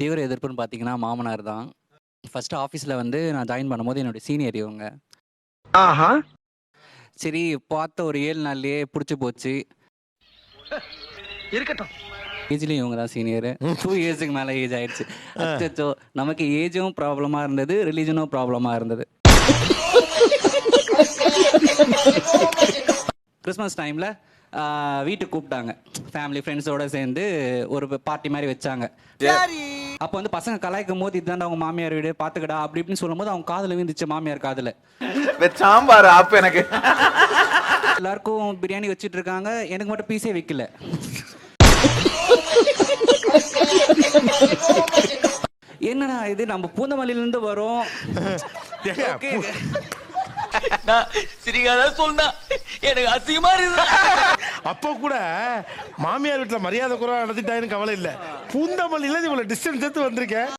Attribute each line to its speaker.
Speaker 1: தீவிர எதிர்ப்புன்னு பார்த்தீங்கன்னா மாமனார் தான். ஃபர்ஸ்ட் ஆஃபீஸில் வந்து நான் ஜாயின் பண்ணும்போது என்னுடைய சீனியர் இவங்க.
Speaker 2: ஆஹா.
Speaker 1: சரி பார்த்த ஒரு ஏழு நாள்லயே பிடிச்சி போச்சு.
Speaker 2: இருக்கட்டும்.
Speaker 1: ஏஜ்லேயும் இவங்க தான் சீனியர் டூ இயர்ஸுக்கு மேலே ஏஜ் ஆயிடுச்சு. அச்சோ நமக்கு ஏஜும் ப்ராப்ளமாக இருந்தது ரிலீஜனும் ப்ராப்ளமாக இருந்தது. கிறிஸ்மஸ் டைமில் வீட்டுக்கு கூப்பிட்டாங்க. ஃபேமிலி ஃப்ரெண்ட்ஸோட சேர்ந்து ஒரு பார்ட்டி மாதிரி வச்சாங்க. அப்போ வந்து பசங்க கலாய்க்கும் போது இதுதான் அவங்க மாமியார் வீடு பார்த்துக்கடா அப்படி இப்படின்னு சொல்லும்போது அவங்க காதில் விழுந்துச்சு மாமியார் காதில்.
Speaker 3: சாம்பார் ஆப் எனக்கு.
Speaker 1: எல்லாருக்கும் பிரியாணி வச்சிட்டு இருக்காங்க. எனக்கு மட்டும் பீஸே வைக்கல. என்னடா இது? நம்ம பூந்தமல்லியில இருந்து வரோம் Okay.
Speaker 4: சிரிக்காத சொன்னா எனக்கு அசிங்கமா இருக்கு
Speaker 5: அப்போ கூட மாமியார் வீட்டுல மரியாதை குறைவா நடத்திட்டாங்கன்னு கவலை இல்ல. பூந்தமல்லியில இவ்வளவு டிஸ்டன்ஸ் எடுத்து வந்திருக்கேன்.